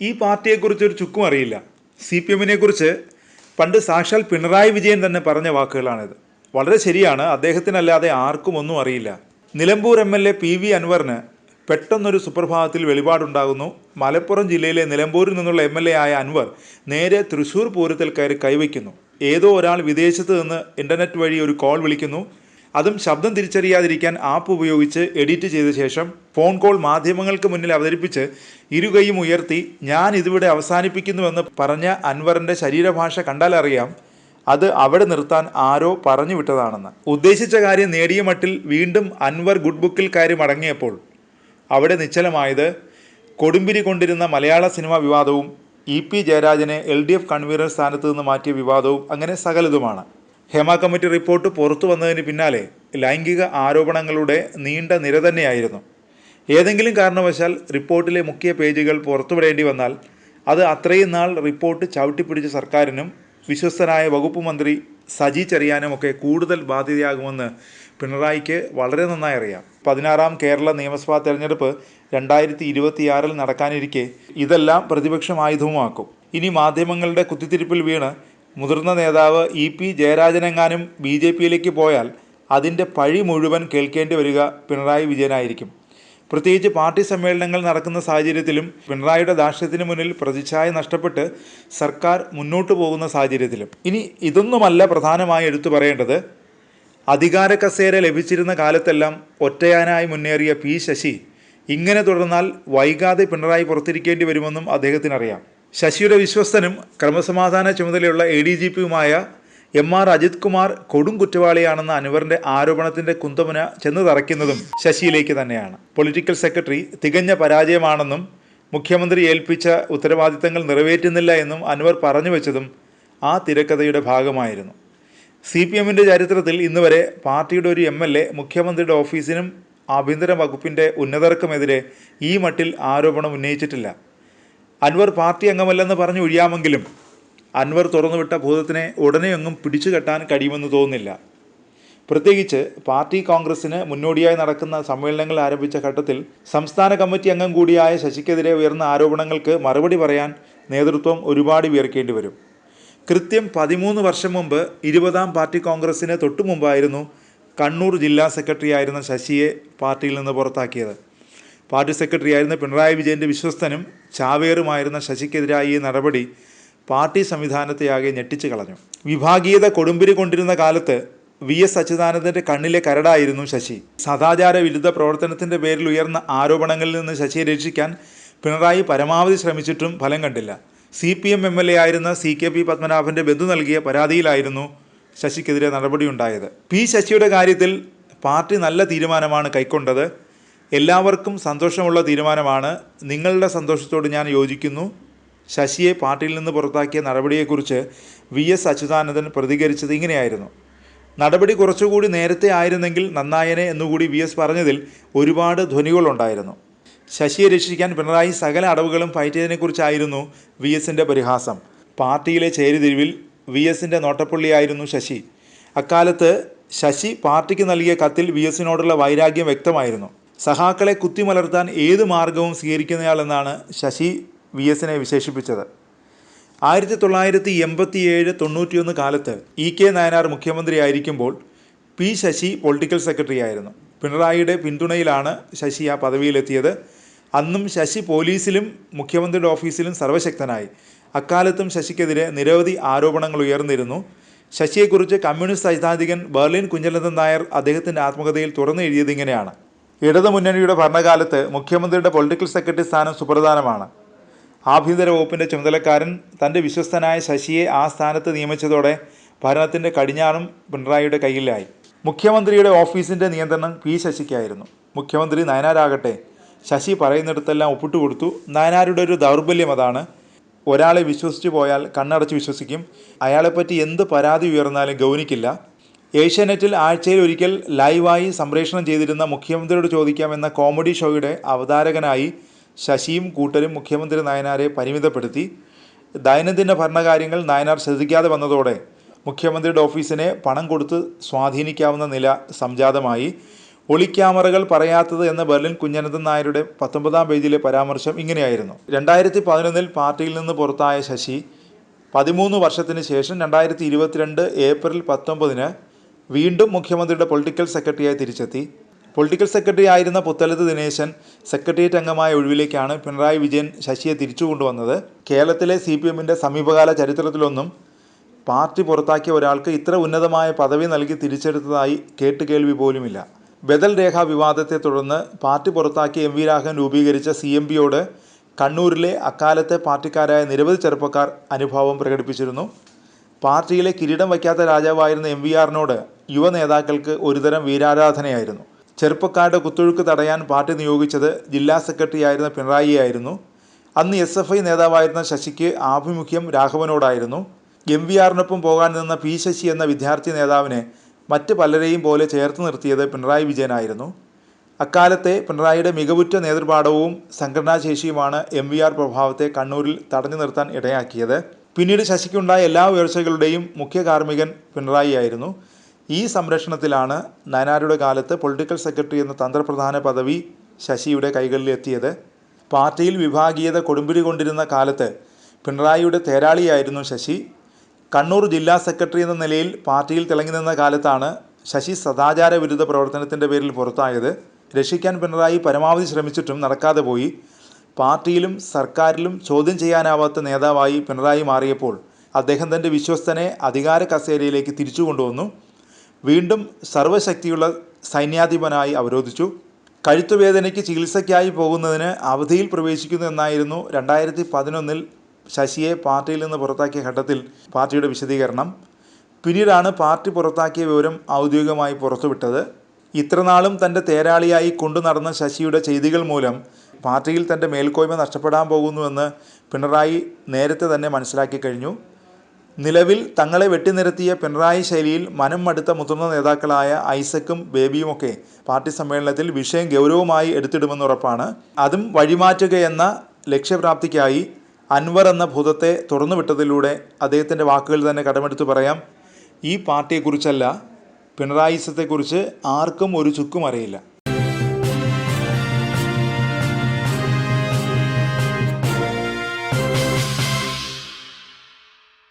ഈ പാർട്ടിയെക്കുറിച്ച് ഒരു ചുക്കും അറിയില്ല. സി പി എമ്മിനെ കുറിച്ച് പണ്ട് സാക്ഷാൽ പിണറായി വിജയൻ തന്നെ പറഞ്ഞ വാക്കുകളാണിത്. വളരെ ശരിയാണ് അദ്ദേഹത്തിനല്ലാതെ ആർക്കും ഒന്നും അറിയില്ല. Nilambur M L A P V അൻവറിന് പെട്ടെന്നൊരു സുപ്രഭാതത്തിൽ വെളിപാടുണ്ടാകുന്നു. മലപ്പുറം ജില്ലയിലെ നിലമ്പൂരിൽ നിന്നുള്ള എം എൽ എ ആയ അൻവർ നേരെ തൃശൂർ പൂരത്തിൽ കയറി കൈവയ്ക്കുന്നു. ഏതോ ഒരാൾ വിദേശത്ത് നിന്ന് ഇന്റർനെറ്റ് വഴി ഒരു കോൾ വിളിക്കുന്നു. അതും ശബ്ദം തിരിച്ചറിയാതിരിക്കാൻ ആപ്പ് ഉപയോഗിച്ച് എഡിറ്റ് ചെയ്ത ശേഷം ഫോൺ കോൾ മാധ്യമങ്ങൾക്ക് മുന്നിൽ അവതരിപ്പിച്ച് ഇരുകൈയും ഉയർത്തി ഞാൻ ഇതിവിടെ അവസാനിപ്പിക്കുന്നുവെന്ന് പറഞ്ഞ അൻവറിന്റെ ശരീരഭാഷ കണ്ടാലറിയാം അത് അവിടെ നിർത്താൻ ആരോ പറഞ്ഞു വിട്ടതാണെന്ന്. ഉദ്ദേശിച്ച കാര്യം നേടിയ മട്ടിൽ വീണ്ടും അൻവർ ഗുഡ് ബുക്കിൽ കയറി മടങ്ങിയപ്പോൾ അവിടെ നിശ്ചലമായത് കൊടുമ്പിരി കൊണ്ടിരുന്ന മലയാള സിനിമാ വിവാദവും ഇ പി ജയരാജനെ എൽ ഡി എഫ് കൺവീനർ സ്ഥാനത്ത് നിന്ന് മാറ്റിയ വിവാദവും അങ്ങനെ സകലതുമാണ്. ഹേമ കമ്മിറ്റി റിപ്പോർട്ട് പുറത്തു വന്നതിന് പിന്നാലെ ലൈംഗിക ആരോപണങ്ങളുടെ നീണ്ട നിര തന്നെയായിരുന്നു. ഏതെങ്കിലും കാരണവശാൽ റിപ്പോർട്ടിലെ മുഖ്യ പേജുകൾ പുറത്തുവിടേണ്ടി വന്നാൽ അത് അത്രയും നാൾ റിപ്പോർട്ട് ചവിട്ടിപ്പിടിച്ച സർക്കാരിനും വിശ്വസ്തനായ വകുപ്പ് മന്ത്രി സജി ചെറിയാനുമൊക്കെ കൂടുതൽ ബാധ്യതയാകുമെന്ന് പിണറായിക്ക് വളരെ നന്നായി അറിയാം. പതിനാറാം കേരള നിയമസഭാ തെരഞ്ഞെടുപ്പ് രണ്ടായിരത്തി ഇരുപത്തിയാറിൽ നടക്കാനിരിക്കെ ഇതെല്ലാം പ്രതിപക്ഷം ആയുധവുമാക്കും ഇനി മാധ്യമങ്ങളുടെ കുത്തിത്തിരിപ്പിൽ വീണ് മുതിർന്ന നേതാവ് ഇ പി ജയരാജനെങ്ങാനും ബി ജെ പിയിലേക്ക് പോയാൽ അതിന്റെ പഴി മുഴുവൻ കേൾക്കേണ്ടി വരിക പിണറായി വിജയനായിരിക്കും. പ്രത്യേകിച്ച് പാർട്ടി സമ്മേളനങ്ങൾ നടക്കുന്ന സാഹചര്യത്തിലും പിണറായിയുടെ ദാർഷ്ട്യത്തിന് മുന്നിൽ പ്രതിച്ഛായ നഷ്ടപ്പെട്ട് സർക്കാർ മുന്നോട്ടു പോകുന്ന സാഹചര്യത്തിലും. ഇനി ഇതൊന്നുമല്ല പ്രധാനമായി എടുത്തു പറയേണ്ടത്. അധികാര കസേര ലഭിച്ചിരുന്ന കാലത്തെല്ലാം ഒറ്റയാനായി മുന്നേറിയ പി ശശി ഇങ്ങനെ തുടർന്നാൽ വൈകാതെ പിണറായി പുറത്തിരിക്കേണ്ടി വരുമെന്നും അദ്ദേഹത്തിനറിയാം. ശശിയുടെ വിശ്വസ്തനും ക്രമസമാധാന ചുമതലയുള്ള എ ഡി ജി പിയുമായ എം ആർ അജിത് കുമാർ കൊടും കുറ്റവാളിയാണെന്ന അൻവറിന്റെ ആരോപണത്തിന്റെ കുന്തമുന ചെന്ന് തറയ്ക്കുന്നതും ശശിയിലേക്ക് തന്നെയാണ്. പൊളിറ്റിക്കൽ സെക്രട്ടറി തികഞ്ഞ പരാജയമാണെന്നും മുഖ്യമന്ത്രി ഏൽപ്പിച്ച ഉത്തരവാദിത്തങ്ങൾ നിറവേറ്റുന്നില്ല എന്നും അൻവർ പറഞ്ഞു വെച്ചതും ആ തിരക്കഥയുടെ ഭാഗമായിരുന്നു. സി പി എമ്മിന്റെ ചരിത്രത്തിൽ ഇന്നുവരെ പാർട്ടിയുടെ ഒരു എം എൽ എ മുഖ്യമന്ത്രിയുടെ ഓഫീസിനും ആഭ്യന്തര വകുപ്പിന്റെ ഉന്നതർക്കുമെതിരെ ഈ മട്ടിൽ ആരോപണം ഉന്നയിച്ചിട്ടില്ല. അൻവർ പാർട്ടി അംഗമല്ലെന്ന് പറഞ്ഞു ഒഴിയാമെങ്കിലും അൻവർ തുറന്നുവിട്ട ഭൂതത്തിനെ ഉടനെയൊന്നും പിടിച്ചു കെട്ടാൻ കഴിയുമെന്ന് തോന്നുന്നില്ല. പ്രത്യേകിച്ച് പാർട്ടി കോൺഗ്രസിന് മുന്നോടിയായി നടക്കുന്ന സമ്മേളനങ്ങൾ ആരംഭിച്ച ഘട്ടത്തിൽ സംസ്ഥാന കമ്മിറ്റി അംഗം കൂടിയായ ശശിക്കെതിരെ ഉയർന്ന ആരോപണങ്ങൾക്ക് മറുപടി പറയാൻ നേതൃത്വം ഒരുപാട് വിയർക്കേണ്ടി വരും. കൃത്യം പതിമൂന്ന് വർഷം മുമ്പ് ഇരുപതാം പാർട്ടി കോൺഗ്രസിന് തൊട്ടു മുമ്പായിരുന്നു കണ്ണൂർ ജില്ലാ സെക്രട്ടറി ആയിരുന്ന ശശിയെ പാർട്ടിയിൽ നിന്ന് പുറത്താക്കിയത്. പാർട്ടി സെക്രട്ടറി ആയിരുന്ന പിണറായി വിജയന്റെ വിശ്വസ്തനും ചാവേറുമായിരുന്ന ശശിക്കെതിരായ ഈ നടപടി പാർട്ടി സംവിധാനത്തെയാകെ ഞെട്ടിച്ചു കളഞ്ഞു. വിഭാഗീയത കൊടുമ്പിരി കൊണ്ടിരുന്ന കാലത്ത് വി എസ് അച്യുതാനന്ദന്റെ കണ്ണിലെ കരടായിരുന്നു ശശി. സദാചാര വിരുദ്ധ പ്രവർത്തനത്തിന്റെ പേരിൽ ഉയർന്ന ആരോപണങ്ങളിൽ നിന്ന് ശശിയെ രക്ഷിക്കാൻ പിണറായി പരമാവധി ശ്രമിച്ചിട്ടും ഫലം കണ്ടില്ല. C P M M L A ആയിരുന്ന സി കെ പി പത്മനാഭന്റെ ബന്ധു നൽകിയ പരാതിയിലായിരുന്നു ശശിക്കെതിരെ നടപടിയുണ്ടായത്. പി ശശിയുടെ കാര്യത്തിൽ പാർട്ടി നല്ല തീരുമാനമാണ് കൈക്കൊണ്ടത്. എല്ലാവർക്കും സന്തോഷമുള്ള തീരുമാനമാണ്. നിങ്ങളുടെ സന്തോഷത്തോട് ഞാൻ യോജിക്കുന്നു. ശശിയെ പാർട്ടിയിൽ നിന്ന് പുറത്താക്കിയ നടപടിയെക്കുറിച്ച് വി എസ് അച്യുതാനന്ദൻ പ്രതികരിച്ചത് ഇങ്ങനെയായിരുന്നു. നടപടി കുറച്ചുകൂടി നേരത്തെ ആയിരുന്നെങ്കിൽ നന്നായനെ എന്നുകൂടി വി എസ് പറഞ്ഞതിൽ ഒരുപാട് ധ്വനികളുണ്ടായിരുന്നു. ശശിയെ രക്ഷിക്കാൻ പിണറായി സകല അടവുകളും പയറ്റിയതിനെക്കുറിച്ചായിരുന്നു വി എസിന്റെ പരിഹാസം. പാർട്ടിയിലെ ചേരിതിരിവിൽ വി എസിന്റെ നോട്ടപ്പുള്ളിയായിരുന്നു ശശി. അക്കാലത്ത് ശശി പാർട്ടിക്ക് നൽകിയ കത്തിൽ വി എസിനോടുള്ള വൈരാഗ്യം വ്യക്തമായിരുന്നു. സഹാക്കളെ കുത്തിമലർത്താൻ ഏത് മാർഗവും സ്വീകരിക്കുന്നയാളെന്നാണ് ശശി വി എസിനെ വിശേഷിപ്പിച്ചത്. ആയിരത്തി തൊള്ളായിരത്തി എൺപത്തി ഏഴ് തൊണ്ണൂറ്റിയൊന്ന് കാലത്ത് ഇ കെ നായനാർ മുഖ്യമന്ത്രിയായിരിക്കുമ്പോൾ പി ശശി പൊളിറ്റിക്കൽ സെക്രട്ടറി ആയിരുന്നു. പിണറായിയുടെ പിന്തുണയിലാണ് ശശി ആ പദവിയിലെത്തിയത്. അന്നും ശശി പോലീസിലും മുഖ്യമന്ത്രിയുടെ ഓഫീസിലും സർവശക്തനായി അക്കാലത്തും ശശിക്കെതിരെ നിരവധി ആരോപണങ്ങൾ ഉയർന്നിരുന്നു. ശശിയെക്കുറിച്ച് കമ്മ്യൂണിസ്റ്റ് സൈദ്ധാന്തികൻ ബെർലിൻ കുഞ്ഞലന്തൻ നായർ അദ്ദേഹത്തിന്റെ ആത്മകഥയിൽ തുറന്നു എഴുതിയത് ഇങ്ങനെയാണ്. ഇടതു മുന്നണിയുടെ ഭരണകാലത്ത് മുഖ്യമന്ത്രിയുടെ പൊളിറ്റിക്കൽ സെക്രട്ടറി സ്ഥാനം സുപ്രധാനമാണ്. ആഭ്യന്തര വകുപ്പിന്റെ ചുമതലക്കാരൻ തന്റെ വിശ്വസ്തനായ ശശിയെ ആ സ്ഥാനത്ത് നിയമിച്ചതോടെ ഭരണത്തിന്റെ കടിഞ്ഞാറും പിണറായിയുടെ കയ്യിലായി. മുഖ്യമന്ത്രിയുടെ ഓഫീസിന്റെ നിയന്ത്രണം പി ശശിക്കായിരുന്നു. മുഖ്യമന്ത്രി നയനാരാകട്ടെ ശശി പറയുന്നിടത്തെല്ലാം ഒപ്പിട്ട് കൊടുത്തു നയനാരുടെ ഒരു ദൗർബല്യം അതാണ്. ഒരാളെ വിശ്വസിച്ച് പോയാൽ കണ്ണടച്ച് വിശ്വസിക്കും. അയാളെപ്പറ്റി എന്ത് പരാതി ഉയർന്നാലും ഗൗനിക്കില്ല. ഏഷ്യാനെറ്റിൽ ആഴ്ചയിൽ ഒരിക്കൽ ലൈവായി സംപ്രേഷണം ചെയ്തിരുന്ന മുഖ്യമന്ത്രിയോട് ചോദിക്കാമെന്ന കോമഡി ഷോയുടെ അവതാരകനായി ശശിയും കൂട്ടരും മുഖ്യമന്ത്രി നയനാരെ പരിമിതപ്പെടുത്തി. ദൈനംദിന ഭരണകാര്യങ്ങൾ നയനാർ ശ്രദ്ധിക്കാതെ വന്നതോടെ മുഖ്യമന്ത്രിയുടെ ഓഫീസിനെ പണം കൊടുത്ത് സ്വാധീനിക്കാവുന്ന നില സംജാതമായി. ഒളിക്യാമറകൾ പറയാത്തത് എന്ന ബെർലിൻ കുഞ്ഞനന്ദൻ നായരുടെ പത്തൊമ്പതാം പേജിലെ പരാമർശം ഇങ്ങനെയായിരുന്നു. രണ്ടായിരത്തി പതിനൊന്നിൽ പാർട്ടിയിൽ നിന്ന് പുറത്തായ ശശി പതിമൂന്ന് വർഷത്തിന് ശേഷം രണ്ടായിരത്തി ഇരുപത്തിരണ്ട് ഏപ്രിൽ പത്തൊമ്പതിന് വീണ്ടും മുഖ്യമന്ത്രിയുടെ പൊളിറ്റിക്കൽ സെക്രട്ടറിയായി തിരിച്ചെത്തി. പൊളിറ്റിക്കൽ സെക്രട്ടറി ആയിരുന്ന പുത്തലത്ത് ദിനേശൻ സെക്രട്ടേറിയറ്റ് അംഗമായ ഒഴിവിലേക്കാണ് പിണറായി വിജയൻ ശശിയെ തിരിച്ചു കൊണ്ടുവന്നത്. കേരളത്തിലെ സി പി എമ്മിന്റെ സമീപകാല ചരിത്രത്തിലൊന്നും പാർട്ടി പുറത്താക്കിയ ഒരാൾക്ക് ഇത്ര ഉന്നതമായ പദവി നൽകി തിരിച്ചെടുത്തതായി കേട്ടുകേൾവി പോലുമില്ല. ബദൽ രേഖ വിവാദത്തെ തുടർന്ന് പാർട്ടി പുറത്താക്കിയ എം വി രാഘവൻ രൂപീകരിച്ച സി എം പിയോട് കണ്ണൂരിലെ അക്കാലത്തെ പാർട്ടിക്കാരായ നിരവധി ചെറുപ്പക്കാർ അനുഭാവം പ്രകടിപ്പിച്ചിരുന്നു. പാർട്ടിയിലെ കിരീടം വയ്ക്കാത്ത രാജാവായിരുന്ന എം വി ആറിനോട് യുവ നേതാക്കൾക്ക് ഒരുതരം വീരാരാധനയായിരുന്നു. ചെറുപ്പക്കാരുടെ കുത്തൊഴുക്ക് തടയാൻ പാർട്ടി നിയോഗിച്ചത് ജില്ലാ സെക്രട്ടറി ആയിരുന്ന പിണറായിയായിരുന്നു. അന്ന് എസ് എഫ് ഐ നേതാവായിരുന്ന ശശിക്ക് ആഭിമുഖ്യം രാഘവനോടായിരുന്നു. എം വി ആറിനൊപ്പം പോകാൻ നിന്ന പി ശശി എന്ന വിദ്യാർത്ഥി നേതാവിനെ മറ്റ് പലരെയും പോലെ ചേർത്ത് നിർത്തിയത് പിണറായി വിജയനായിരുന്നു. അക്കാലത്തെ പിണറായിയുടെ മികവുറ്റ നേതൃപാഠവും സംഘടനാശേഷിയുമാണ് എം വി ആർ പ്രഭാവത്തെ കണ്ണൂരിൽ തടഞ്ഞു നിർത്താൻ ഇടയാക്കിയത്. പിന്നീട് ശശിക്കുണ്ടായ എല്ലാ ഉയർച്ചകളുടെയും മുഖ്യ കാർമ്മികൻ പിണറായിയായിരുന്നു. ഈ സംരക്ഷണത്തിലാണ് നയനാരുടെ കാലത്ത് പൊളിറ്റിക്കൽ സെക്രട്ടറി എന്ന തന്ത്രപ്രധാന പദവി ശശിയുടെ കൈകളിലെത്തിയത്. പാർട്ടിയിൽ വിഭാഗീയത കൊടുമ്പിരി കൊണ്ടിരുന്ന കാലത്ത് പിണറായിയുടെ തേരാളിയായിരുന്നു ശശി. കണ്ണൂർ ജില്ലാ സെക്രട്ടറി എന്ന നിലയിൽ പാർട്ടിയിൽ തിളങ്ങി നിന്ന കാലത്താണ് ശശി സദാചാര വിരുദ്ധ പ്രവർത്തനത്തിന്റെ പേരിൽ പുറത്തായത്. രക്ഷിക്കാൻ പിണറായി പരമാവധി ശ്രമിച്ചിട്ടും നടക്കാതെ പോയി. പാർട്ടിയിലും സർക്കാരിലും ചോദ്യം ചെയ്യാനാവാത്ത നേതാവായി പിണറായി മാറിയപ്പോൾ അദ്ദേഹം തന്റെ വിശ്വസ്തനെ അധികാര കസേരയിലേക്ക് തിരിച്ചു കൊണ്ടുവന്നു. വീണ്ടും സർവശക്തിയുള്ള സൈന്യാധിപനായി അവരോധിച്ചു. കഴുത്തുവേദനയ്ക്ക് ചികിത്സയ്ക്കായി പോകുന്നതിന് അവധിയിൽ പ്രവേശിക്കുന്നു എന്നായിരുന്നു രണ്ടായിരത്തി പതിനൊന്നിൽ ശശിയെ പാർട്ടിയിൽ നിന്ന് പുറത്താക്കിയ ഘട്ടത്തിൽ പാർട്ടിയുടെ വിശദീകരണം. പിന്നീടാണ് പാർട്ടി പുറത്താക്കിയ വിവരം ഔദ്യോഗികമായി പുറത്തുവിട്ടത്. ഇത്രനാളും തന്റെ തേരാളിയായി കൊണ്ടു നടന്ന ശശിയുടെ ചെയ്തികൾ മൂലം പാർട്ടിയിൽ തന്റെ മേൽക്കോയ്മ നഷ്ടപ്പെടാൻ പോകുന്നുവെന്ന് പിണറായി നേരത്തെ തന്നെ മനസ്സിലാക്കി കഴിഞ്ഞു. നിലവിൽ തങ്ങളെ വെട്ടിനിരത്തിയ പിണറായി ശൈലിയിൽ മനം മടുത്ത മുതിർന്ന നേതാക്കളായ ഐസക്കും ബേബിയുമൊക്കെ പാർട്ടി സമ്മേളനത്തിൽ വിഷയം ഗൗരവമായി എടുത്തിടുമെന്നുറപ്പാണ്. അതും വഴിമാറ്റുകയെന്ന ലക്ഷ്യപ്രാപ്തിക്കായി അൻവർ എന്ന ഭൂതത്തെ തുറന്നുവിട്ടതിലൂടെ അദ്ദേഹത്തിന്റെ വാക്കുകൾ തന്നെ കടമെടുത്ത് പറയാം. ഈ പാർട്ടിയെക്കുറിച്ചല്ല പിണറായിസത്തെക്കുറിച്ച് ആർക്കും ഒരു ചുക്കും അറിയില്ല.